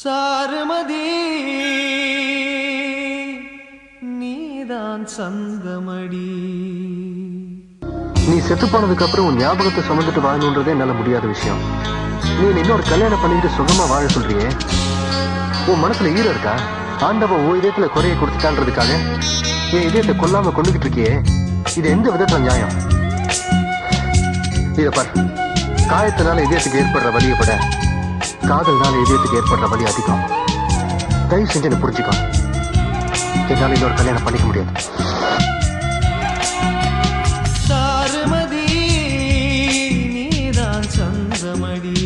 சாரமதி நீதான் சந்தமடி. நீ செத்து போனதுக்கு அப்புறம் உன் ஞாபகத்தை சுமந்துட்டு வாழணுன்றதே என்னால முடியாத விஷயம். நீ இன்னொரு கல்யாணம் பண்ணிக்கிட்டு சுகமா வாழ சொல்றியே? உன் மனசுல ஈரம் இருக்கா? ஆண்டவ உன் இதயத்துல குறைய கொடுத்துட்டான்றதுக்காக என் இதயத்தை கொல்லாம கொண்டுகிட்டு இருக்கியே? இது எந்த விதத்துல நியாயம்? இத பார். காயத்தினால இதயத்துக்கு ஏற்படுற வழியை பட காதல்னால இதயத்துக்கு ஏற்படுற வலி அதிகம். தயவு செஞ்சு என்னை புரிஞ்சுக்கோ. என்னால இன்னொரு கல்யாணம் பண்ணிக்க முடியாது. சாருமதி நீதான் சந்தமடி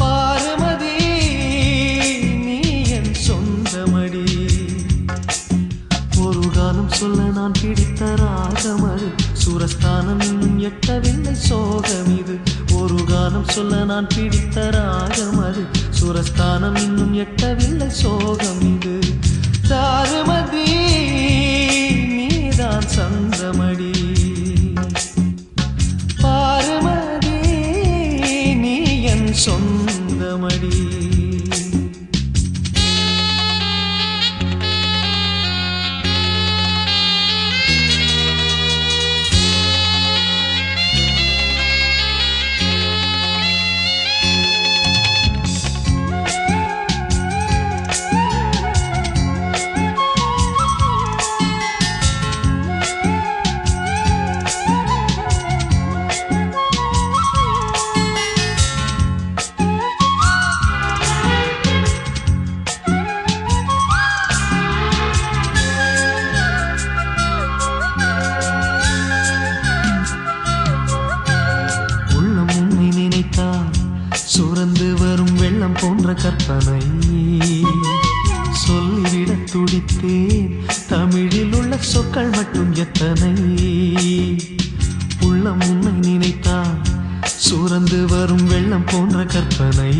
பாருமதி நீ என் சொந்தமடி. ஒரு காலம் சொல்ல நான் பிடித்த ராகம் சுரஸ்தானம் இன்னும் எட்டவில்லை சோகம் இது. ஒரு காலம் சொல்ல நான் பிடித்த ராகம் அது. சுரஸ்தானம் இன்னும் எட்டவில்லை சோகம் இது. தாருமதி நீதான் சந்த. கற்பனை. சொல்லிவிட துடித்தேன். தமிழில் உள்ள சொற்கள் மட்டும் எத்தனை? உள்ளம் உன்னை நினைத்தால் சுரந்து வரும் வெள்ளம் போன்ற கற்பனை.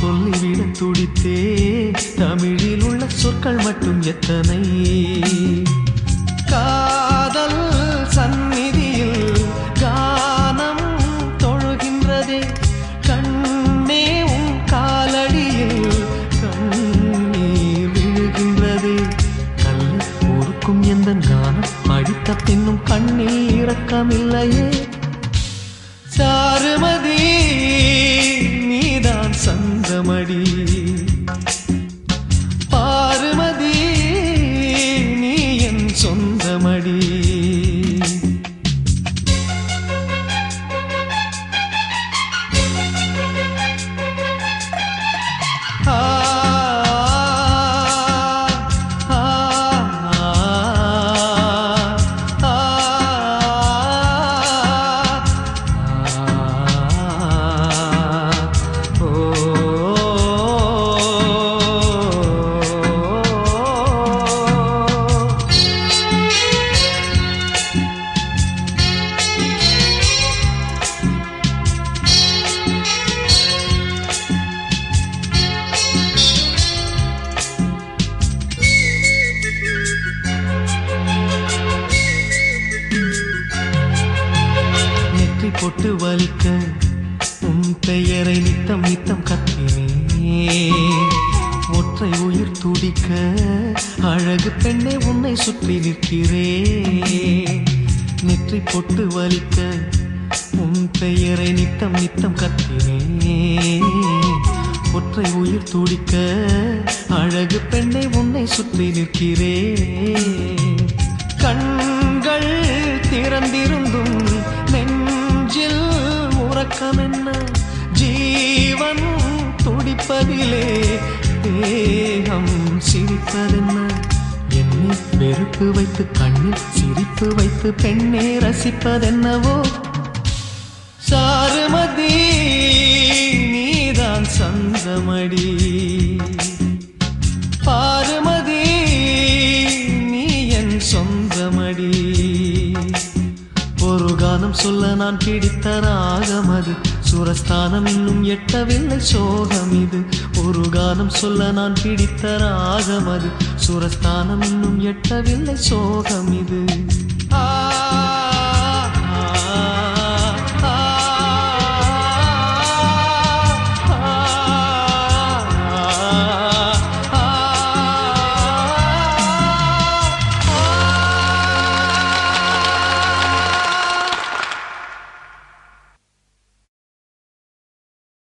சொல்லிவிட துடித்தே தமிழில் உள்ள சொற்கள் மட்டும் எத்தனை? கா பொறுக்கும் எந்த ஞானம்? படித்த பின்னும் கண்ணில் இரக்கமில்லையே. சாருமதி நீதான் சங்கமடி. நெற்றி வலிக்க உன் பெயரை நித்தம் நித்தம் கத்தினே ஒற்றை உயிர் துடிக்க அழகு பெண்ணை உன்னை சுற்றி நிற்கிறே நெற்றி பொட்டு வலிக்க உன் பெயரை நித்தம் நித்தம் கத்தினே ஒற்றை உயிர் துடிக்க அழகு பெண்ணை உன்னை சுற்றி நிற்கிறே கண்கள் திறந்திருந்தும் உறக்கம் என்ன ஜீவன் துடிப்பதிலே தேகம் சிரிப்பதென்ன? என்னை வெறுப்பு வைத்து கண்ணில் சிரிப்பு வைத்து பெண்ணே ரசிப்பதென்னவோ? சாருமதி நீதான் சந்தமடி. சொல்ல நான் பிடித்த ராகம் அது. சுரஸ்தானம் இன்னும் எட்டவில்லை சோகம் இது. ஒரு கானம் சொல்ல நான் பிடித்த ராகம் அது. சுரஸ்தானம் இன்னும் எட்டவில்லை சோகம் இது. ஆ